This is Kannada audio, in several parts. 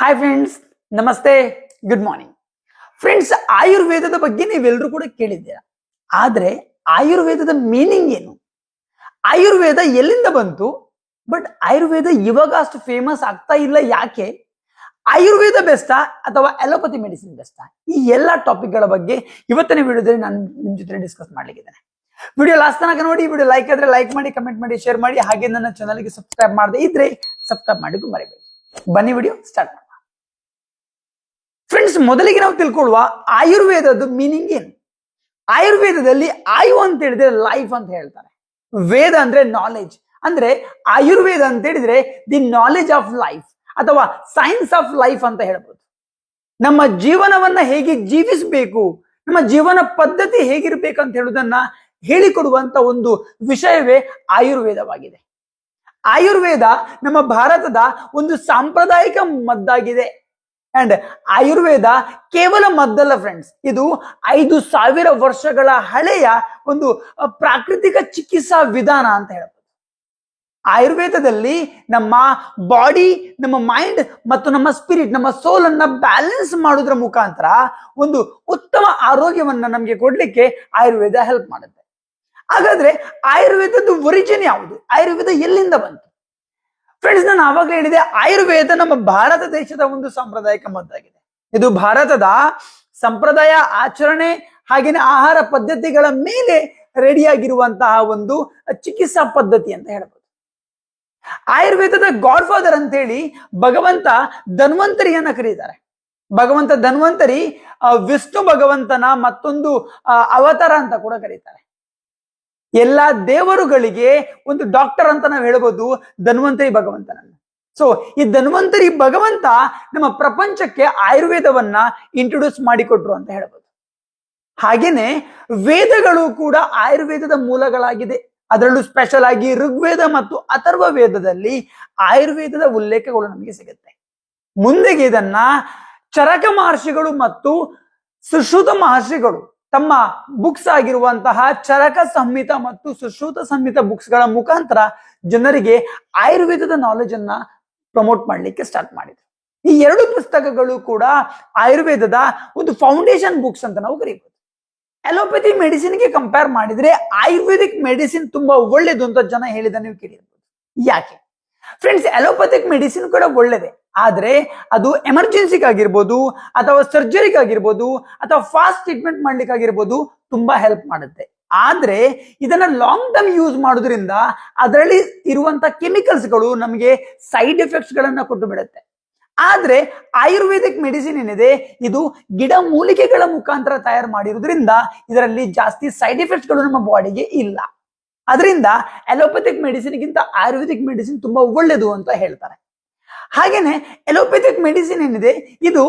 ಹಾಯ್ ಫ್ರೆಂಡ್ಸ್ ನಮಸ್ತೆ ಗುಡ್ ಮಾರ್ನಿಂಗ್ ಫ್ರೆಂಡ್ಸ್ ಆಯುರ್ವೇದದ ಬಗ್ಗೆ ನೀವೆಲ್ಲರೂ ಕೂಡ ಕೇಳಿದ್ದೀರಾ? ಆದ್ರೆ ಆಯುರ್ವೇದದ ಮೀನಿಂಗ್ ಏನು? ಆಯುರ್ವೇದ ಎಲ್ಲಿಂದ ಬಂತು? ಬಟ್ ಆಯುರ್ವೇದ ಇವಾಗ ಅಷ್ಟು ಫೇಮಸ್ ಆಗ್ತಾ ಇಲ್ಲ ಯಾಕೆ? ಆಯುರ್ವೇದ ಬೆಸ್ಟಾ ಅಥವಾ ಅಲೋಪತಿ ಮೆಡಿಸಿನ್ ಬೆಸ್ಟಾ ಈ ಎಲ್ಲ ಟಾಪಿಕ್ಗಳ ಬಗ್ಗೆ ಇವತ್ತಿನ ವಿಡಿಯೋದಲ್ಲಿ ನಾನು ನಿಮ್ ಜೊತೆ ಡಿಸ್ಕಸ್ ಮಾಡ್ಲಿಕ್ಕಿದ್ದೇನೆ. ವಿಡಿಯೋ ಲಾಸ್ಟ್ ತನಕ ನೋಡಿ, ವಿಡಿಯೋ ಲೈಕ್ ಆದ್ರೆ ಲೈಕ್ ಮಾಡಿ ಕಮೆಂಟ್ ಮಾಡಿ ಶೇರ್ ಮಾಡಿ, ಹಾಗೆ ನನ್ನ ಚಾನಲ್ಗೆ ಸಬ್ಸ್ಕ್ರೈಬ್ ಮಾಡದೆ ಇದ್ರೆ ಸಬ್ಸ್ಕ್ರೈಬ್ ಮಾಡಿಗೂ ಮರಿಬೇಡಿ. ಬನ್ನಿ ವಿಡಿಯೋ ಸ್ಟಾರ್ಟ್ ಮಾಡೋಣ. ಫ್ರೆಂಡ್ಸ್ ಮೊದಲಿಗೆ ನಾವು ತಿಳ್ಕೊಳ್ಳುವ ಆಯುರ್ವೇದದ ಮೀನಿಂಗ್ ಏನು? ಆಯುರ್ವೇದದಲ್ಲಿ ಆಯು ಅಂತ ಹೇಳಿದ್ರೆ ಲೈಫ್ ಅಂತ ಹೇಳ್ತಾರೆ. ವೇದ ಅಂದ್ರೆ ನಾಲೆಜ್ ಅಂದ್ರೆ ಆಯುರ್ವೇದ ಅಂತ ಹೇಳಿದ್ರೆ ದಿ ನಾಲೆಜ್ ಆಫ್ ಲೈಫ್ ಅಥವಾ ಸೈನ್ಸ್ ಆಫ್ ಲೈಫ್ ಅಂತ ಹೇಳ್ಬೋದು. ನಮ್ಮ ಜೀವನವನ್ನ ಹೇಗೆ ಜೀವಿಸಬೇಕು, ನಮ್ಮ ಜೀವನ ಪದ್ಧತಿ ಹೇಗಿರ್ಬೇಕು ಅಂತ ಹೇಳುವುದನ್ನ ಹೇಳಿಕೊಡುವಂತ ಒಂದು ವಿಷಯವೇ ಆಯುರ್ವೇದವಾಗಿದೆ. ಆಯುರ್ವೇದ ನಮ್ಮ ಭಾರತದ ಒಂದು ಸಾಂಪ್ರದಾಯಿಕ ಮದ್ದಾಗಿದೆ. ಅಂಡ್ ಆಯುರ್ವೇದ ಕೇವಲ ಮದ್ದಲ್ಲ ಫ್ರೆಂಡ್ಸ್ ಇದು ಐದು ಸಾವಿರ ವರ್ಷಗಳ ಹಳೆಯ ಒಂದು ಪ್ರಾಕೃತಿಕ ಚಿಕಿತ್ಸಾ ವಿಧಾನ ಅಂತ ಹೇಳ್ಬೋದು. ಆಯುರ್ವೇದದಲ್ಲಿ ನಮ್ಮ ಬಾಡಿ ನಮ್ಮ ಮೈಂಡ್ ಮತ್ತು ನಮ್ಮ ಸ್ಪಿರಿಟ್ ನಮ್ಮ ಸೋಲ್ ಅನ್ನ ಬ್ಯಾಲೆನ್ಸ್ ಮಾಡೋದ್ರ ಮುಖಾಂತರ ಒಂದು ಉತ್ತಮ ಆರೋಗ್ಯವನ್ನ ನಮಗೆ ಕೊಡ್ಲಿಕ್ಕೆ ಆಯುರ್ವೇದ ಹೆಲ್ಪ್ ಮಾಡುತ್ತೆ. ಹಾಗಾದ್ರೆ ಆಯುರ್ವೇದದ ಒರಿಜಿನ್ ಯಾವುದು? ಆಯುರ್ವೇದ ಎಲ್ಲಿಂದ ಬಂತು? ಫ್ರೆಂಡ್ಸ್ ನಾನು ಆವಾಗಲೇ ಹೇಳಿದೆ, ಆಯುರ್ವೇದ ನಮ್ಮ ಭಾರತ ದೇಶದ ಒಂದು ಸಾಂಪ್ರದಾಯಿಕ ಮದ್ದಾಗಿದೆ. ಇದು ಭಾರತದ ಸಂಪ್ರದಾಯ, ಆಚರಣೆ, ಹಾಗೇನೆ ಆಹಾರ ಪದ್ಧತಿಗಳ ಮೇಲೆ ರೆಡಿಯಾಗಿರುವಂತಹ ಒಂದು ಚಿಕಿತ್ಸಾ ಪದ್ಧತಿ ಅಂತ ಹೇಳ್ಬೋದು. ಆಯುರ್ವೇದದ ಗಾಡ್ ಫಾದರ್ ಅಂತ ಹೇಳಿ ಭಗವಂತ ಧನ್ವಂತರಿಯನ್ನ ಕರೀತಾರೆ. ಭಗವಂತ ಧನ್ವಂತರಿ ವಿಷ್ಣು ಭಗವಂತನ ಮತ್ತೊಂದು ಅವತಾರ ಅಂತ ಕೂಡ ಕರೀತಾರೆ. ಎಲ್ಲಾ ದೇವರುಗಳಿಗೆ ಒಂದು ಡಾಕ್ಟರ್ ಅಂತ ನಾವು ಹೇಳ್ಬೋದು, ಧನ್ವಂತರಿ ಭಗವಂತನನ್ನು. ಸೊ ಈ ಧನ್ವಂತರಿ ಭಗವಂತ ನಮ್ಮ ಪ್ರಪಂಚಕ್ಕೆ ಆಯುರ್ವೇದವನ್ನ ಇಂಟ್ರೊಡ್ಯೂಸ್ ಮಾಡಿಕೊಟ್ರು ಅಂತ ಹೇಳ್ಬೋದು. ಹಾಗೇನೆ ವೇದಗಳು ಕೂಡ ಆಯುರ್ವೇದದ ಮೂಲಗಳಾಗಿದೆ. ಅದರಲ್ಲೂ ಸ್ಪೆಷಲ್ ಆಗಿ ಋಗ್ವೇದ ಮತ್ತು ಅಥರ್ವ ವೇದದಲ್ಲಿ ಆಯುರ್ವೇದದ ಉಲ್ಲೇಖಗಳು ನಮಗೆ ಸಿಗುತ್ತೆ. ಮುಂದೆಗೆ ಇದನ್ನ ಚರಕ ಮಹರ್ಷಿಗಳು ಮತ್ತು ಸುಶ್ರುತ ಮಹರ್ಷಿಗಳು ತಮ್ಮ ಬುಕ್ಸ್ ಆಗಿರುವಂತಹ ಚರಕ ಸಂಹಿತ ಮತ್ತು ಸುಶ್ರುತ ಸಂಹಿತ ಬುಕ್ಸ್ಗಳ ಮುಖಾಂತರ ಜನರಿಗೆ ಆಯುರ್ವೇದದ ನಾಲೆಜ್ ಅನ್ನ ಪ್ರಮೋಟ್ ಮಾಡ್ಲಿಕ್ಕೆ ಸ್ಟಾರ್ಟ್ ಮಾಡಿದ್ರು. ಈ ಎರಡು ಪುಸ್ತಕಗಳು ಕೂಡ ಆಯುರ್ವೇದದ ಒಂದು ಫೌಂಡೇಶನ್ ಬುಕ್ಸ್ ಅಂತ ನಾವು ಕರೀಬಹುದು ಅಲೋಪತಿ ಮೆಡಿಸಿನ್ಗೆ ಕಂಪೇರ್ ಮಾಡಿದ್ರೆ ಆಯುರ್ವೇದಿಕ್ ಮೆಡಿಸಿನ್ ತುಂಬಾ ಒಳ್ಳೇದು ಅಂತ ಜನ ಹೇಳಿದ ನೀವು ಕೇಳಿರ್ಬೋದು. ಯಾಕೆ? ಫ್ರೆಂಡ್ಸ್ ಅಲೋಪತಿಕ್ ಮೆಡಿಸಿನ್ ಕೂಡ ಒಳ್ಳೇದೆ. ಆದ್ರೆ ಅದು ಎಮರ್ಜೆನ್ಸಿಗಾಗಿರ್ಬೋದು ಅಥವಾ ಸರ್ಜರಿಗಾಗಿರ್ಬೋದು ಅಥವಾ ಫಾಸ್ಟ್ ಟ್ರೀಟ್ಮೆಂಟ್ ಮಾಡ್ಲಿಕ್ಕಾಗಿರ್ಬೋದು ತುಂಬಾ ಹೆಲ್ಪ್ ಮಾಡುತ್ತೆ. ಆದ್ರೆ ಇದನ್ನ ಲಾಂಗ್ ಟರ್ಮ್ ಯೂಸ್ ಮಾಡೋದ್ರಿಂದ ಅದರಲ್ಲಿ ಇರುವಂತ ಕೆಮಿಕಲ್ಸ್ಗಳು ನಮಗೆ ಸೈಡ್ ಎಫೆಕ್ಟ್ಸ್ ಗಳನ್ನ ಕೊಟ್ಟು ಬಿಡುತ್ತೆ. ಆದ್ರೆ ಆಯುರ್ವೇದಿಕ್ ಮೆಡಿಸಿನ್ ಏನಿದೆ, ಇದು ಗಿಡ ಮೂಲಿಕೆಗಳ ಮುಖಾಂತರ ತಯಾರು ಮಾಡಿರೋದ್ರಿಂದ ಇದರಲ್ಲಿ ಜಾಸ್ತಿ ಸೈಡ್ ಎಫೆಕ್ಟ್ಸ್ಗಳು ನಮ್ಮ ಬಾಡಿಗೆ ಇಲ್ಲ. ಅದರಿಂದ ಅಲೋಪತಿಕ್ ಮೆಡಿಸಿನ್ಗಿಂತ ಆಯುರ್ವೇದಿಕ್ ಮೆಡಿಸಿನ್ ತುಂಬಾ ಒಳ್ಳೆಯದು ಅಂತ ಹೇಳ್ತಾರೆ. ಹಾಗೇನೆ ಎಲೋಪೆಥಿಕ್ ಮೆಡಿಸಿನ್ ಏನಿದೆ, ಇದು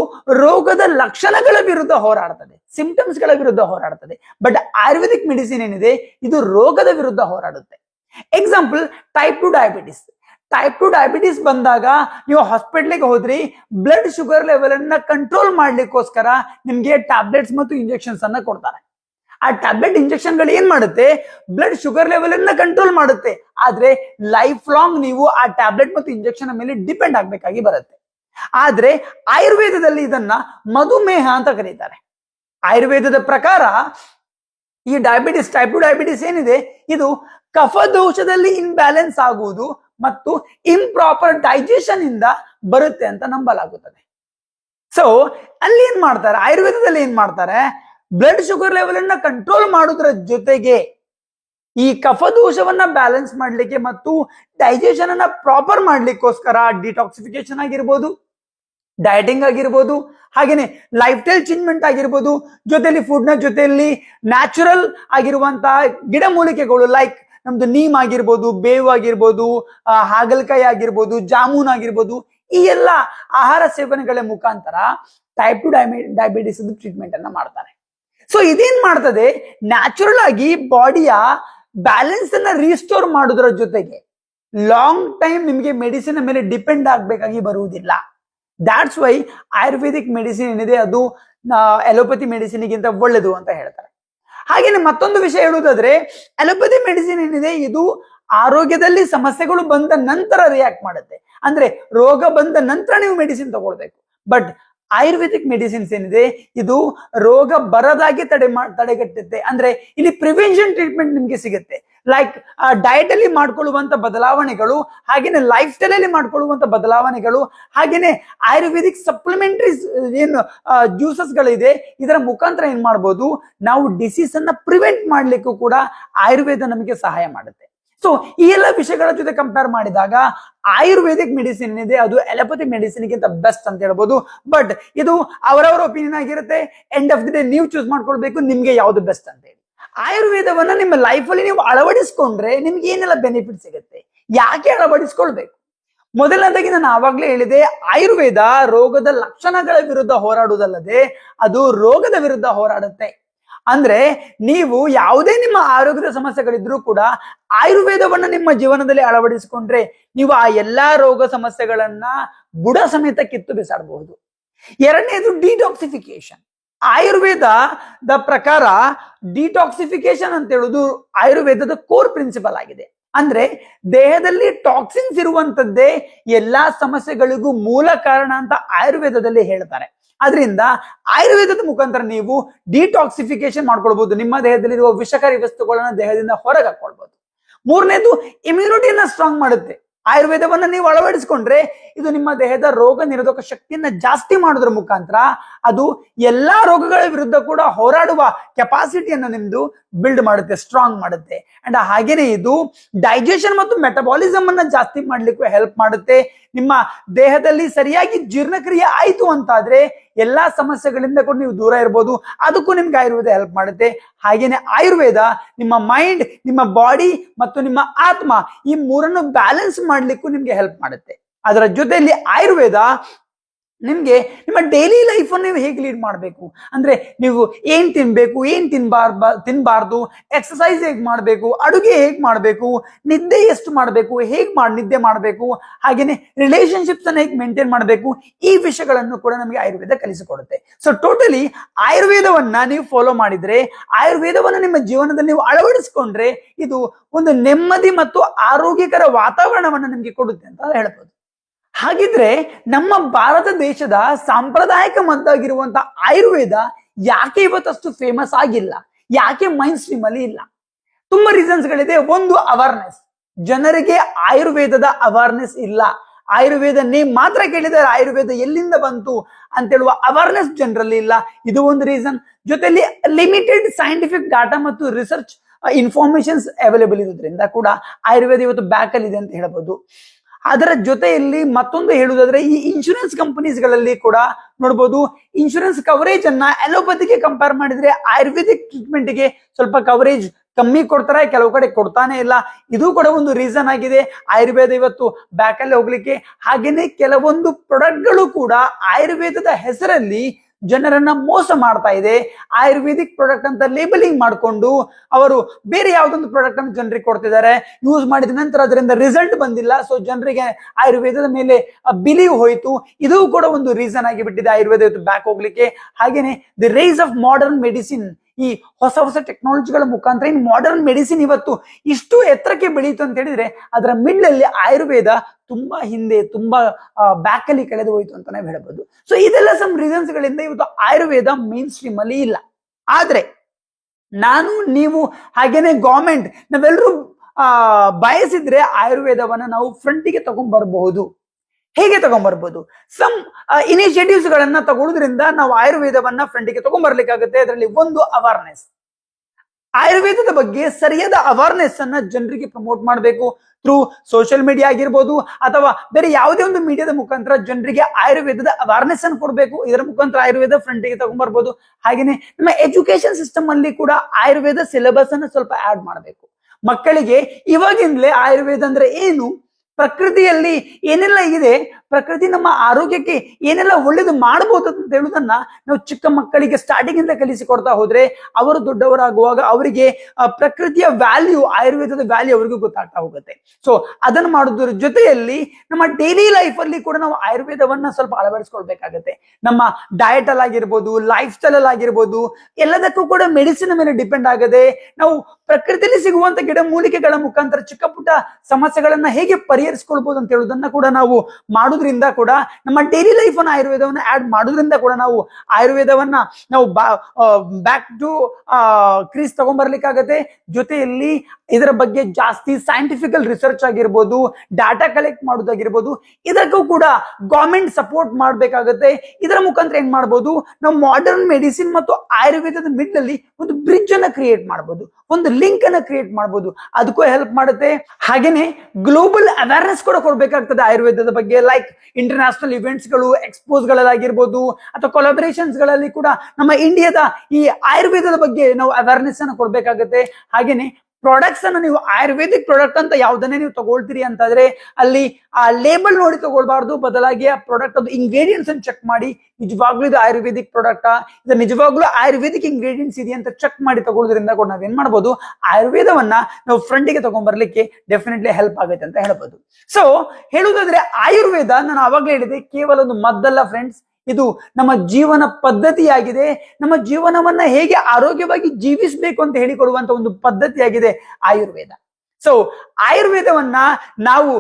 ರೋಗದ ಲಕ್ಷಣಗಳ ವಿರುದ್ಧ ಹೋರಾಡ್ತದೆ ಸಿಂಪ್ಟಮ್ಸ್ಗಳ ವಿರುದ್ಧ ಹೋರಾಡ್ತದೆ ಬಟ್ ಆಯುರ್ವೇದಿಕ್ ಮೆಡಿಸಿನ್ ಏನಿದೆ, ಇದು ರೋಗದ ವಿರುದ್ಧ ಹೋರಾಡುತ್ತೆ. Example type two diabetes type two diabetes ಬಂದಾಗ ನೀವು ಹಾಸ್ಪಿಟ್ಲಿಗೆ ಹೋದ್ರಿ ಬ್ಲಡ್ ಶುಗರ್ ಲೆವೆಲ್ ಅನ್ನ ಕಂಟ್ರೋಲ್ ಮಾಡ್ಲಿಕ್ಕೋಸ್ಕರ ನಿಮ್ಗೆ ಟ್ಯಾಬ್ಲೆಟ್ಸ್ ಮತ್ತು ಇಂಜೆಕ್ಷನ್ಸ್ ಅನ್ನ ಕೊಡ್ತಾರೆ. ಆ ಟ್ಯಾಬ್ಲೆಟ್ ಇಂಜೆಕ್ಷನ್ಗಳು ಏನ್ ಮಾಡುತ್ತೆ? ಬ್ಲಡ್ ಶುಗರ್ ಲೆವೆಲ್ ಅನ್ನ ಕಂಟ್ರೋಲ್ ಮಾಡುತ್ತೆ. ಆದ್ರೆ ಲೈಫ್ ಲಾಂಗ್ ನೀವು ಆ ಟ್ಯಾಬ್ಲೆಟ್ ಮತ್ತು ಇಂಜೆಕ್ಷನ್ ಮೇಲೆ ಡಿಪೆಂಡ್ ಆಗ್ಬೇಕಾಗಿ ಬರುತ್ತೆ. ಆದ್ರೆ ಆಯುರ್ವೇದದಲ್ಲಿ ಇದನ್ನ ಮಧುಮೇಹ ಅಂತ ಕರೀತಾರೆ. ಆಯುರ್ವೇದದ ಪ್ರಕಾರ ಈ ಡಯಾಬಿಟಿಸ್ ಟೈಪ್ ಟು ಡಯಾಬಿಟಿಸ್ ಏನಿದೆ? ಇದು ಕಫದೋಷದಲ್ಲಿ ಇನ್ಬ್ಯಾಲೆನ್ಸ್ ಆಗುವುದು ಮತ್ತು ಇಂಪ್ರಾಪರ್ ಡೈಜೆಷನ್ ಇಂದ ಬರುತ್ತೆ ಅಂತ ನಂಬಲಾಗುತ್ತದೆ. ಸೊ ಅಲ್ಲಿ ಏನ್ ಮಾಡ್ತಾರೆ? ಆಯುರ್ವೇದದಲ್ಲಿ ಏನ್ ಮಾಡ್ತಾರೆ? ಬ್ಲಡ್ ಶುಗರ್ ಲೆವೆಲ್ ಅನ್ನ ಕಂಟ್ರೋಲ್ ಮಾಡೋದ್ರ ಜೊತೆಗೆ ಈ ಕಫದೋಷವನ್ನ ಬ್ಯಾಲೆನ್ಸ್ ಮಾಡ್ಲಿಕ್ಕೆ ಮತ್ತು ಡೈಜೆಷನ್ ಅನ್ನ ಪ್ರಾಪರ್ ಮಾಡ್ಲಿಕ್ಕೋಸ್ಕರ ಡಿಟಾಕ್ಸಿಫಿಕೇಶನ್ ಆಗಿರ್ಬೋದು ಡಯಟಿಂಗ್ ಆಗಿರ್ಬೋದು, ಹಾಗೇನೆ ಲೈಫ್ ಸ್ಟೈಲ್ ಚೇಂಜ್ಮೆಂಟ್ ಆಗಿರ್ಬೋದು, ಜೊತೆಲಿ ಫುಡ್ನ ಜೊತೆಯಲ್ಲಿ ನ್ಯಾಚುರಲ್ ಆಗಿರುವಂತಹ ಗಿಡಮೂಲಿಕೆಗಳು ಲೈಕ್ ನಮ್ದು ನೀಮ್ ಆಗಿರ್ಬೋದು, ಬೇವು ಆಗಿರ್ಬೋದು ಹಾಗಲಕಾಯಿ ಆಗಿರ್ಬೋದು, ಜಾಮೂನ್ ಆಗಿರ್ಬೋದು, ಈ ಎಲ್ಲ ಆಹಾರ ಸೇವನೆಗಳ ಮುಖಾಂತರ ಟೈಪ್ ಟು ಡಯಾಬಿಟಿಸ್ ಟ್ರೀಟ್ಮೆಂಟ್ ಅನ್ನ ಮಾಡ್ತಾರೆ. ಸೊ ಇದೇನ್ ಮಾಡ್ತದೆ? ನ್ಯಾಚುರಲ್ ಆಗಿ ಬಾಡಿಯ ಬ್ಯಾಲೆನ್ಸ್ ಅನ್ನ ರೀಸ್ಟೋರ್ ಮಾಡೋದ್ರ ಜೊತೆಗೆ ಲಾಂಗ್ ಟೈಮ್ ನಿಮಗೆ ಮೆಡಿಸಿನ್ ಮೇಲೆ ಡಿಪೆಂಡ್ ಆಗ್ಬೇಕಾಗಿ ಬರುವುದಿಲ್ಲ. ದಾಟ್ಸ್ ವೈ ಆಯುರ್ವೇದಿಕ್ ಮೆಡಿಸಿನ್ ಏನಿದೆ, ಅದು ಅಲೋಪತಿ ಮೆಡಿಸಿನ್ಗಿಂತ ಒಳ್ಳೆದು ಅಂತ ಹೇಳ್ತಾರೆ. ಹಾಗೇನೆ ಮತ್ತೊಂದು ವಿಷಯ ಹೇಳುವುದಾದ್ರೆ ಅಲೋಪತಿ ಮೆಡಿಸಿನ್ ಏನಿದೆ, ಇದು ಆರೋಗ್ಯದಲ್ಲಿ ಸಮಸ್ಯೆಗಳು ಬಂದ ನಂತರ ರಿಯಾಕ್ಟ್ ಮಾಡುತ್ತೆ. ಅಂದ್ರೆ ರೋಗ ಬಂದ ನಂತರ ನೀವು ಮೆಡಿಸಿನ್ ತಗೊಳ್ಬೇಕು. ಬಟ್ ಆಯುರ್ವೇದಿಕ್ ಮೆಡಿಸಿನ್ಸ್ ಏನಿದೆ, ಇದು ರೋಗ ಬರದಾಗಿ ತಡೆ ತಡೆಗಟ್ಟುತ್ತೆ. ಅಂದ್ರೆ ಇಲ್ಲಿ ಪ್ರಿವೆನ್ಷನ್ ಟ್ರೀಟ್ಮೆಂಟ್ ನಿಮ್ಗೆ ಸಿಗುತ್ತೆ. ಲೈಕ್ ಡಯಟ್ ಅಲ್ಲಿ ಮಾಡ್ಕೊಳ್ಳುವಂತ ಬದಲಾವಣೆಗಳು, ಹಾಗೇನೆ ಲೈಫ್ ಸ್ಟೈಲ್ ಅಲ್ಲಿ ಮಾಡ್ಕೊಳ್ಳುವಂತ ಬದಲಾವಣೆಗಳು, ಹಾಗೇನೆ ಆಯುರ್ವೇದಿಕ್ ಸಪ್ಲಿಮೆಂಟರಿ ಏನು ಜ್ಯೂಸಸ್ ಗಳಿದೆ, ಇದರ ಮುಖಾಂತರ ಏನ್ ಮಾಡ್ಬೋದು, ನಾವು ಡಿಸೀಸ್ ಅನ್ನ ಪ್ರಿವೆಂಟ್ ಮಾಡ್ಲಿಕ್ಕೂ ಕೂಡ ಆಯುರ್ವೇದ ನಮಗೆ ಸಹಾಯ ಮಾಡುತ್ತೆ. ಸೊ ಈ ಎಲ್ಲ ವಿಷಯಗಳ ಜೊತೆ ಕಂಪೇರ್ ಮಾಡಿದಾಗ, ಆಯುರ್ವೇದಿಕ್ ಮೆಡಿಸಿನ್ ಏನಿದೆ, ಅದು ಎಲೋಪತಿ ಮೆಡಿಸಿನ್ ಗಿಂತ ಬೆಸ್ಟ್ ಅಂತ ಹೇಳ್ಬೋದು. ಬಟ್ ಇದು ಅವರವರ ಒಪಿನಿಯನ್ ಆಗಿರುತ್ತೆ. ಎಂಡ್ ಆಫ್ ದಿ ಡೇ ನೀವು ಚೂಸ್ ಮಾಡ್ಕೊಳ್ಬೇಕು, ನಿಮ್ಗೆ ಯಾವ್ದು ಬೆಸ್ಟ್ ಅಂತ ಹೇಳಿ. ಆಯುರ್ವೇದವನ್ನ ನಿಮ್ಮ ಲೈಫಲ್ಲಿ ನೀವು ಅಳವಡಿಸ್ಕೊಂಡ್ರೆ ನಿಮ್ಗೆ ಏನೆಲ್ಲ ಬೆನಿಫಿಟ್ ಸಿಗುತ್ತೆ? ಯಾಕೆ ಅಳವಡಿಸ್ಕೊಳ್ಬೇಕು? ಮೊದಲನೇದಾಗಿ ನಾನು ಆವಾಗ್ಲೇ ಹೇಳಿದೆ, ಆಯುರ್ವೇದ ರೋಗದ ಲಕ್ಷಣಗಳ ವಿರುದ್ಧ ಹೋರಾಡುವುದಲ್ಲದೆ, ಅದು ರೋಗದ ವಿರುದ್ಧ ಹೋರಾಡುತ್ತೆ. ಅಂದ್ರೆ ನೀವು ಯಾವುದೇ ನಿಮ್ಮ ಆರೋಗ್ಯದ ಸಮಸ್ಯೆಗಳಿದ್ರೂ ಕೂಡ ಆಯುರ್ವೇದವನ್ನ ನಿಮ್ಮ ಜೀವನದಲ್ಲಿ ಅಳವಡಿಸಿಕೊಂಡ್ರೆ ನೀವು ಆ ಎಲ್ಲಾ ರೋಗ ಸಮಸ್ಯೆಗಳನ್ನ ಬುಡ ಸಮೇತ ಕಿತ್ತು ಬಿಸಾಡಬಹುದು. ಎರಡನೇದು ಡಿಟಾಕ್ಸಿಫಿಕೇಶನ್ ಆಯುರ್ವೇದದ ಪ್ರಕಾರ ಡಿಟಾಕ್ಸಿಫಿಕೇಶನ್ ಅಂತ ಹೇಳುದು ಆಯುರ್ವೇದದ ಕೋರ್ ಪ್ರಿನ್ಸಿಪಲ್ ಆಗಿದೆ. ಅಂದ್ರೆ ದೇಹದಲ್ಲಿ ಟಾಕ್ಸಿನ್ಸ್ ಇರುವಂತದ್ದೇ ಎಲ್ಲಾ ಸಮಸ್ಯೆಗಳಿಗೂ ಮೂಲ ಕಾರಣ ಅಂತ ಆಯುರ್ವೇದದಲ್ಲಿ ಹೇಳ್ತಾರೆ. ಅದರಿಂದ ಆಯುರ್ವೇದದ ಮುಖಾಂತರ ನೀವು ಡಿಟಾಕ್ಸಿಫಿಕೇಶನ್ ಮಾಡ್ಕೊಳ್ಬಹುದು ನಿಮ್ಮ ದೇಹದಲ್ಲಿರುವ ವಿಷಕಾರಿ ವಸ್ತುಗಳನ್ನ ದೇಹದಿಂದ ಹೊರಗೆ ಹಾಕೊಳ್ಬಹುದು ಮೂರನೇದು ಇಮ್ಯುನಿಟಿಯನ್ನ ಸ್ಟ್ರಾಂಗ್ ಮಾಡುತ್ತೆ. ಆಯುರ್ವೇದವನ್ನ ನೀವು ಅಳವಡಿಸಿಕೊಂಡ್ರೆ ಇದು ನಿಮ್ಮ ದೇಹದ ರೋಗ ನಿರೋಧಕ ಶಕ್ತಿಯನ್ನ ಜಾಸ್ತಿ ಮಾಡೋದ್ರ ಮುಖಾಂತರ ಅದು ಎಲ್ಲಾ ರೋಗಗಳ ವಿರುದ್ಧ ಕೂಡ ಹೋರಾಡುವ ಕೆಪಾಸಿಟಿಯನ್ನು ನಿಮ್ದು ಬಿಲ್ಡ್ ಮಾಡುತ್ತೆ ಸ್ಟ್ರಾಂಗ್ ಮಾಡುತ್ತೆ. ಅಂಡ್ ಹಾಗೇನೆ ಇದು ಡೈಜೆಷನ್ ಮತ್ತು ಮೆಟಬಾಲಿಸಮ್ ಅನ್ನ ಜಾಸ್ತಿ ಮಾಡ್ಲಿಕ್ಕೂ ಹೆಲ್ಪ್ ಮಾಡುತ್ತೆ. ನಿಮ್ಮ ದೇಹದಲ್ಲಿ ಸರಿಯಾಗಿ ಜೀರ್ಣಕ್ರಿಯೆ ಆಯ್ತು ಅಂತಾದ್ರೆ ಎಲ್ಲಾ ಸಮಸ್ಯೆಗಳಿಂದ ಕೂಡ ನೀವು ದೂರ ಇರ್ಬೋದು. ಅದಕ್ಕೂ ನಿಮ್ಗೆ ಆಯುರ್ವೇದ ಹೆಲ್ಪ್ ಮಾಡುತ್ತೆ. ಹಾಗೇನೆ ಆಯುರ್ವೇದ ನಿಮ್ಮ ಮೈಂಡ್ ನಿಮ್ಮ ಬಾಡಿ ಮತ್ತು ನಿಮ್ಮ ಆತ್ಮ ಈ ಮೂರನ್ನು ಬ್ಯಾಲೆನ್ಸ್ ಮಾಡ್ಲಿಕ್ಕೂ ನಿಮ್ಗೆ ಹೆಲ್ಪ್ ಮಾಡುತ್ತೆ. ಅದರ ಜೊತೆಯಲ್ಲಿ ಆಯುರ್ವೇದ ನಿಮ್ಗೆ ನಿಮ್ಮ ಡೈಲಿ ಲೈಫ್ ನೀವು ಹೇಗೆ ಲೀಡ್ ಮಾಡಬೇಕು? ಅಂದ್ರೆ ನೀವು ಏನು ತಿನ್ಬೇಕು, ಏನು ತಿನ್ಬಾರ್ ತಿನ್ನಬಾರ್ದು ಎಕ್ಸಸೈಸ್ ಹೇಗ್ ಮಾಡಬೇಕು, ಅಡುಗೆ ಹೇಗ್ ಮಾಡಬೇಕು, ನಿದ್ದೆ ಎಷ್ಟು ಮಾಡಬೇಕು, ಹೇಗ್ ಮಾಡಿ, ನಿದ್ದೆ ಮಾಡಬೇಕು ಹಾಗೆಯೇ ರಿಲೇಷನ್ಶಿಪ್ಸನ್ನು ಹೇಗೆ ಮೇಂಟೈನ್ ಮಾಡಬೇಕು, ಈ ವಿಷಯಗಳನ್ನು ಕೂಡ ನಮಗೆ ಆಯುರ್ವೇದ ಕಲಿಸಿಕೊಡುತ್ತೆ. ಸೊ ಟೋಟಲಿ ಆಯುರ್ವೇದವನ್ನ ನೀವು ಫಾಲೋ ಮಾಡಿದ್ರೆ, ಆಯುರ್ವೇದವನ್ನ ನಿಮ್ಮ ಜೀವನದಲ್ಲಿ ನೀವು ಅಳವಡಿಸಿಕೊಂಡ್ರೆ ಇದು ಒಂದು ನೆಮ್ಮದಿ ಮತ್ತು ಆರೋಗ್ಯಕರ ವಾತಾವರಣವನ್ನು ನಿಮಗೆ ಕೊಡುತ್ತೆ ಅಂತ ಹೇಳ್ಬೋದು. ಹಾಗಿದ್ರೆ ನಮ್ಮ ಭಾರತ ದೇಶದ ಸಾಂಪ್ರದಾಯಿಕ ಮದ್ದಾಗಿರುವಂತ ಆಯುರ್ವೇದ ಯಾಕೆ ಇವತ್ತಷ್ಟು ಫೇಮಸ್ ಆಗಿಲ್ಲ? ಯಾಕೆ ಮೈನ್ ಸ್ಟ್ರೀಮ್ ಅಲ್ಲಿ ಇಲ್ಲ? ತುಂಬಾ ರೀಸನ್ಸ್ ಗಳಿದೆ. ಒಂದು ಅವೇರ್ನೆಸ್ ಜನರಿಗೆ ಆಯುರ್ವೇದದ ಅವೇರ್ನೆಸ್ ಇಲ್ಲ. ಆಯುರ್ವೇದ ನೇಮ್ ಮಾತ್ರ ಕೇಳಿದರೆ ಆಯುರ್ವೇದ ಎಲ್ಲಿಂದ ಬಂತು ಅಂತ ಹೇಳುವ ಅವೇರ್ನೆಸ್ ಜನರಲ್ಲಿ ಇಲ್ಲ. ಇದು ಒಂದು ರೀಸನ್ ಜೊತೆಲಿ ಲಿಮಿಟೆಡ್ ಸೈಂಟಿಫಿಕ್ ಡಾಟಾ ಮತ್ತು ರಿಸರ್ಚ್ ಇನ್ಫಾರ್ಮೇಶನ್ಸ್ ಅವೈಲೇಬಲ್ ಇರೋದ್ರಿಂದ ಕೂಡ ಆಯುರ್ವೇದ ಇವತ್ತು ಬ್ಯಾಕ್ ಅಲ್ಲಿ ಇದೆ ಅಂತ ಹೇಳ್ಬೋದು. ಅದರ ಜೊತೆಯಲ್ಲಿ ಮತ್ತೊಂದು ಹೇಳುವುದಾದ್ರೆ ಈ ಇನ್ಶೂರೆನ್ಸ್ ಕಂಪನೀಸ್ಗಳಲ್ಲಿ ಕೂಡ ನೋಡ್ಬೋದು ಇನ್ಶೂರೆನ್ಸ್ ಕವರೇಜ್ ಅನ್ನ ಅಲೋಪತಿಗೆ ಕಂಪೇರ್ ಮಾಡಿದ್ರೆ ಆಯುರ್ವೇದಿಕ್ ಟ್ರೀಟ್ಮೆಂಟ್ಗೆ ಸ್ವಲ್ಪ ಕವರೇಜ್ ಕಮ್ಮಿ ಕೊಡ್ತಾರೆ, ಕೆಲವು ಕಡೆ ಕೊಡ್ತಾನೆ ಇಲ್ಲ. ಇದು ಕೂಡ ಒಂದು ರೀಸನ್ ಆಗಿದೆ. ಆಯುರ್ವೇದ ಇವತ್ತು ಬ್ಯಾಕಲ್ಲಿ ಹೋಗ್ಲಿಕ್ಕೆ. ಹಾಗೇನೆ ಕೆಲವೊಂದು ಪ್ರಾಡಕ್ಟ್ಗಳು ಕೂಡ ಆಯುರ್ವೇದದ ಹೆಸರಲ್ಲಿ ಜನರನ್ನ ಮೋಸ ಮಾಡ್ತಾ ಇದೆ. ಆಯುರ್ವೇದಿಕ್ ಪ್ರಾಡಕ್ಟ್ ಅಂತ ಲೇಬಲಿಂಗ್ ಮಾಡಿಕೊಂಡು ಅವರು ಬೇರೆ ಯಾವುದೊಂದು ಪ್ರಾಡಕ್ಟ್ ಅನ್ನು ಜನರಿಗೆ ಕೊಡ್ತಿದ್ದಾರೆ. ಯೂಸ್ ಮಾಡಿದ ನಂತರ ಅದರಿಂದ ರಿಸಲ್ಟ್ ಬಂದಿಲ್ಲ. ಸೊ ಜನರಿಗೆ ಆಯುರ್ವೇದದ ಮೇಲೆ ಬಿಲೀವ್ ಹೋಯಿತು. ಇದು ಕೂಡ ಒಂದು ರೀಸನ್ ಆಗಿ ಬಿಟ್ಟಿದೆ ಆಯುರ್ವೇದ ಬ್ಯಾಕ್ ಹೋಗ್ಲಿಕ್ಕೆ. ಹಾಗೇನೆ the rise of modern medicine ಈ ಹೊಸ ಹೊಸ ಟೆಕ್ನಾಲಜಿಗಳ ಮುಖಾಂತರ ಇನ್ ಮಾಡರ್ನ್ ಮೆಡಿಸಿನ್ ಇವತ್ತು ಇಷ್ಟು ಎತ್ತರಕ್ಕೆ ಬೆಳೀತು ಅಂತ ಹೇಳಿದ್ರೆ ಅದರ ಮಿಡ್ಲಲ್ಲಿ ಆಯುರ್ವೇದ ತುಂಬಾ ಹಿಂದೆ, ತುಂಬಾ ಬ್ಯಾಕ್ ಅಲ್ಲಿ ಕಳೆದು ಹೋಯಿತು ಅಂತ ನಾವು ಹೇಳ್ಬೋದು. ಸೊ ಇದೆಲ್ಲ ಸಮ್ ರೀಸನ್ಸ್ ಗಳಿಂದ ಇವತ್ತು ಆಯುರ್ವೇದ ಮೇನ್ ಸ್ಟ್ರೀಮ್ ಅಲ್ಲಿ ಇಲ್ಲ. ಆದ್ರೆ ನಾನು, ನೀವು ಹಾಗೇನೆ ಗೌರ್ಮೆಂಟ್ ನಾವೆಲ್ಲರೂ ಬಯಸಿದ್ರೆ ಆಯುರ್ವೇದವನ್ನ ನಾವು ಫ್ರಂಟಿಗೆ ತಗೊಂಡ್ ಬರಬಹುದು. ಹೇಗೆ ತಗೊಂಡ್ಬರ್ಬೋದು ಸಮ್ ಇನಿಷಿಯೇಟಿವ್ಸ್ ಗಳನ್ನ ತಗೊಳ್ಳೋದ್ರಿಂದ ನಾವು ಆಯುರ್ವೇದವನ್ನ ಫ್ರೆಂಡಿಗೆ ತಗೊಂಡ್ಬರ್ಲಿಕ್ಕಾಗುತ್ತೆ ಅದರಲ್ಲಿ ಒಂದು ಅವೇರ್ನೆಸ್ ಆಯುರ್ವೇದದ ಬಗ್ಗೆ ಸರಿಯಾದ ಅವೇರ್ನೆಸ್ ಅನ್ನ ಜನರಿಗೆ ಪ್ರಮೋಟ್ ಮಾಡಬೇಕು ಥ್ರೂ ಸೋಷಿಯಲ್ ಮೀಡಿಯಾ ಆಗಿರ್ಬೋದು, ಅಥವಾ ಬೇರೆ ಯಾವುದೇ ಒಂದು ಮೀಡಿಯಾದ ಮುಖಾಂತರ ಜನರಿಗೆ ಆಯುರ್ವೇದದ ಅವೇರ್ನೆಸ್ ಅನ್ನು ಕೊಡಬೇಕು. ಇದರ ಮುಖಾಂತರ ಆಯುರ್ವೇದ ಫ್ರೆಂಡಿಗೆ ತಗೊಂಡ್ಬರ್ಬೋದು ಹಾಗೇನೆ ನಮ್ಮ ಎಜುಕೇಶನ್ ಸಿಸ್ಟಮ್ ಅಲ್ಲಿ ಕೂಡ ಆಯುರ್ವೇದ ಸಿಲೆಬಸ್ ಅನ್ನು ಸ್ವಲ್ಪ ಆಡ್ ಮಾಡಬೇಕು. ಮಕ್ಕಳಿಗೆ ಇವಾಗಿಂದಲೇ ಆಯುರ್ವೇದ ಅಂದ್ರೆ ಏನು? ಪ್ರಕೃತಿಯಲ್ಲಿ ಏನೆಲ್ಲ ಇದೆ, ಪ್ರಕೃತಿ ನಮ್ಮ ಆರೋಗ್ಯಕ್ಕೆ ಏನೆಲ್ಲ ಒಳ್ಳೇದು ಮಾಡಬಹುದು ಅಂತ ಹೇಳುವುದನ್ನ ನಾವು ಚಿಕ್ಕ ಮಕ್ಕಳಿಗೆ ಸ್ಟಾರ್ಟಿಂಗ್ ಇಂದ ಕಲಿಸಿಕೊಡ್ತಾ ಹೋದ್ರೆ ಅವರು ದೊಡ್ಡವರಾಗುವಾಗ ಅವರಿಗೆ ಪ್ರಕೃತಿಯ ವ್ಯಾಲ್ಯೂ ಆಯುರ್ವೇದದ ವ್ಯಾಲ್ಯೂ ಅವರಿಗೂ ಗೊತ್ತಾಗ್ತಾ ಹೋಗುತ್ತೆ. ಸೊ ಅದನ್ನು ಮಾಡೋದ್ರ ಜೊತೆಯಲ್ಲಿ ನಮ್ಮ ಡೈಲಿ ಲೈಫ್ ಅಲ್ಲಿ ಕೂಡ ನಾವು ಆಯುರ್ವೇದವನ್ನ ಸ್ವಲ್ಪ ಅಳವಡಿಸ್ಕೊಳ್ಬೇಕಾಗತ್ತೆ. ನಮ್ಮ ಡಯಟ್ ಅಲ್ಲಿ ಆಗಿರ್ಬೋದು ಲೈಫ್ ಸ್ಟೈಲ್ ಅಲ್ಲಿ ಆಗಿರ್ಬೋದು ಎಲ್ಲದಕ್ಕೂ ಕೂಡ ಮೆಡಿಸಿನ್ ಮೇಲೆ ಡಿಪೆಂಡ್ ಆಗದೆ ನಾವು ಪ್ರಕೃತಿಯಲ್ಲಿ ಸಿಗುವಂತ ಗಿಡಮೂಲಿಕೆಗಳ ಮುಖಾಂತರ ಚಿಕ್ಕ ಪುಟ್ಟ ಸಮಸ್ಯೆಗಳನ್ನ ಹೇಗೆ ಪರಿಹರಿಸಿಕೊಳ್ಬಹುದು ಅಂತ ಹೇಳೋದನ್ನ ಕೂಡ ನಾವು ಮಾಡೋದ್ರಿಂದ ಕೂಡ ನಮ್ಮ ಡೈಲಿ ಲೈಫ್ ಅನ್ನ ಆಯುರ್ವೇದವನ್ನ ಆಡ್ ಮಾಡೋದ್ರಿಂದ ಕೂಡ ನಾವು ಆಯುರ್ವೇದವನ್ನ ನಾವು ಬ್ಯಾಕ್ ಟು ಕ್ರೀಸ್ ತಗೊಂಡ್ಬರ್ಲಿಕ್ಕಾಗತ್ತೆ ಜೊತೆಯಲ್ಲಿ ಇದರ ಬಗ್ಗೆ ಜಾಸ್ತಿ ಸೈಂಟಿಫಿಕಲ್ ರಿಸರ್ಚ್ ಆಗಿರ್ಬೋದು ಡಾಟಾ ಕಲೆಕ್ಟ್ ಮಾಡೋದಾಗಿರ್ಬೋದು, ಇದಕ್ಕೂ ಕೂಡ ಗೌರ್ಮೆಂಟ್ ಸಪೋರ್ಟ್ ಮಾಡಬೇಕಾಗತ್ತೆ. ಇದರ ಮುಖಾಂತರ ಏನ್ ಮಾಡ್ಬೋದು? ನಾವು ಮಾಡರ್ನ್ ಮೆಡಿಸಿನ್ ಮತ್ತು ಆಯುರ್ವೇದದ ಮಿಡ್ ಅಲ್ಲಿ ಒಂದು ಬ್ರಿಡ್ಜ್ ಅನ್ನ ಕ್ರಿಯೇಟ್ ಮಾಡಬಹುದು ಒಂದು ಲಿಂಕ್ ಅನ್ನ ಕ್ರಿಯೇಟ್ ಮಾಡಬಹುದು ಅದಕ್ಕೂ ಹೆಲ್ಪ್ ಮಾಡುತ್ತೆ. ಹಾಗೇನೆ ಗ್ಲೋಬಲ್ ಅವೇರ್ನೆಸ್ ಕೂಡ ಕೊಡಬೇಕಾಗ್ತದೆ ಆಯುರ್ವೇದದ ಬಗ್ಗೆ. ಲೈಕ್ ಇಂಟರ್ನ್ಯಾಷನಲ್ ಇವೆಂಟ್ಸ್ಗಳು ಎಕ್ಸ್ಪೋಸ್ ಗಳಲ್ಲಾಗಿರ್ಬೋದು, ಅಥವಾ ಕೊಲಾಬರೇಷನ್ಸ್ಗಳಲ್ಲಿ ಕೂಡ ನಮ್ಮ ಇಂಡಿಯಾದ ಈ ಆಯುರ್ವೇದದ ಬಗ್ಗೆ ನಾವು ಅವೇರ್ನೆಸ್ ಅನ್ನ ಕೊಡ್ಬೇಕಾಗತ್ತೆ. ಹಾಗೇನೆ ಪ್ರಾಡಕ್ಟ್ಸ್ ಅನ್ನು ನೀವು ಆಯುರ್ವೇದಿಕ್ ಪ್ರಾಡಕ್ಟ್ ಅಂತ ಯಾವ್ದನ್ನೇ ನೀವು ತಗೊಳ್ತೀರಿ ಅಂತಂದ್ರೆ ಅಲ್ಲಿ ಆ ಲೇಬಲ್ ನೋಡಿ ತಗೊಳ್ಬಾರ್ದು. ಬದಲಾಗಿ ಆ ಪ್ರಾಡಕ್ಟ್ ಅದು ಇಂಗ್ರೀಡಿಯೆಂಟ್ಸ್ ಅನ್ನು ಚೆಕ್ ಮಾಡಿ, ನಿಜವಾಗ್ಲೂ ಇದು ಆಯುರ್ವೇದಿಕ್ ಪ್ರಾಡಕ್ಟ್ ಇದು ನಿಜವಾಗ್ಲೂ ಆಯುರ್ವೇದಿಕ್ ಇಂಗ್ರೀಡಿಯೆಂಟ್ಸ್ ಇದೆ ಅಂತ ಚೆಕ್ ಮಾಡಿ ತಗೊಳ್ಳೋದ್ರಿಂದ ಕೂಡ ನಾವೇನ್ ಮಾಡ್ಬೋದು, ಆಯುರ್ವೇದವನ್ನ ನಾವು ಫ್ರಂಟಿಗೆ ತಗೊಂಡ್ಬರ್ಲಿಕ್ಕೆ ಡೆಫಿನೆಟ್ಲಿ ಹೆಲ್ಪ್ ಆಗುತ್ತೆ ಅಂತ ಹೇಳ್ಬೋದು. ಸೊ ಹೇಳುವುದಾದ್ರೆ ಆಯುರ್ವೇದ ನಾನು ಅವಾಗಲೇ ಹೇಳಿದೆ, ಕೇವಲ ಒಂದು ಮದ್ದಲ್ಲ ಫ್ರೆಂಡ್ಸ್ ಇದು ನಮ್ಮ ಜೀವನ ಪದ್ಧತಿಯಾಗಿದೆ. ನಮ್ಮ ಜೀವನವನ್ನ ಹೇಗೆ ಆರೋಗ್ಯವಾಗಿ ಜೀವಿಸಬೇಕು ಅಂತ ಹೇಳಿಕೊಡುವಂತ ಒಂದು ಪದ್ಧತಿಯಾಗಿದೆ ಆಯುರ್ವೇದ. ಸೊ ಆಯುರ್ವೇದವನ್ನ ನಾವು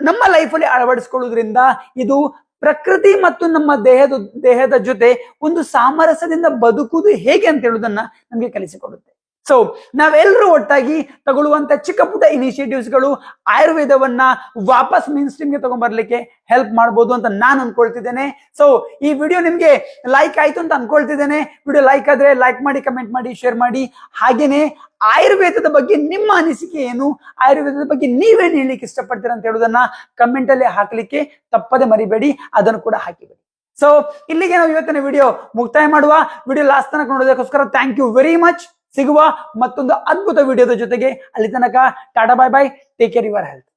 ನಮ್ಮ ಲೈಫಲ್ಲಿ ಅಳವಡಿಸ್ಕೊಳ್ಳೋದ್ರಿಂದ ಇದು ಪ್ರಕೃತಿ ಮತ್ತು ನಮ್ಮ ದೇಹದ ದೇಹದ ಜೊತೆ ಒಂದು ಸಾಮರಸ್ಯದಿಂದ ಬದುಕುವುದು ಹೇಗೆ ಅಂತ ಹೇಳುವುದನ್ನ ನಮಗೆ ಕಲಿಸಿಕೊಡುತ್ತೆ. ಸೊ ನಾವೆಲ್ಲರೂ ಒಟ್ಟಾಗಿ ತಗೊಳ್ಳುವಂತ ಚಿಕ್ಕ ಪುಟ್ಟ ಇನಿಷಿಯೇಟಿವ್ಸ್ಗಳು ಆಯುರ್ವೇದವನ್ನ ವಾಪಸ್ ಮೇನ್ ಸ್ಟ್ರೀಮ್ಗೆ ತಗೊಂಡ್ಬರ್ಲಿಕ್ಕೆ ಹೆಲ್ಪ್ ಮಾಡ್ಬೋದು ಅಂತ ನಾನು ಅನ್ಕೊಳ್ತಿದ್ದೇನೆ. ಸೊ ಈ ವಿಡಿಯೋ ನಿಮ್ಗೆ ಲೈಕ್ ಆಯ್ತು ಅಂತ ಅನ್ಕೊಳ್ತಿದ್ದೇನೆ. ವಿಡಿಯೋ ಲೈಕ್ ಆದ್ರೆ ಲೈಕ್ ಮಾಡಿ ಕಮೆಂಟ್ ಮಾಡಿ ಶೇರ್ ಮಾಡಿ. ಹಾಗೇನೆ ಆಯುರ್ವೇದದ ಬಗ್ಗೆ ನಿಮ್ಮ ಅನಿಸಿಕೆ ಏನು? ಆಯುರ್ವೇದದ ಬಗ್ಗೆ ನೀವೇನು ಹೇಳಲಿಕ್ಕೆ ಇಷ್ಟಪಡ್ತೀರಾ ಅಂತ ಹೇಳೋದನ್ನ ಕಮೆಂಟ್ ಅಲ್ಲಿ ಹಾಕ್ಲಿಕ್ಕೆ ತಪ್ಪದೆ ಮರಿಬೇಡಿ. ಅದನ್ನು ಕೂಡ ಹಾಕಿಬಿಡಿ. ಸೊ ಇಲ್ಲಿಗೆ ನಾವು ಇವತ್ತಿನ ವಿಡಿಯೋ ಮುಕ್ತಾಯ ಮಾಡುವ. ವಿಡಿಯೋ ಲಾಸ್ಟ್ ತನಕ ನೋಡೋದಕ್ಕೋಸ್ಕರ ಥ್ಯಾಂಕ್ ಯು ವೆರಿ ಮಚ್ ಸಿಗುವ ಮತ್ತೊಂದು ಅದ್ಭುತ ವಿಡಿಯೋದ ಜೊತೆಗೆ ಅಲ್ಲಿ ತನಕ tata bye bye take care your health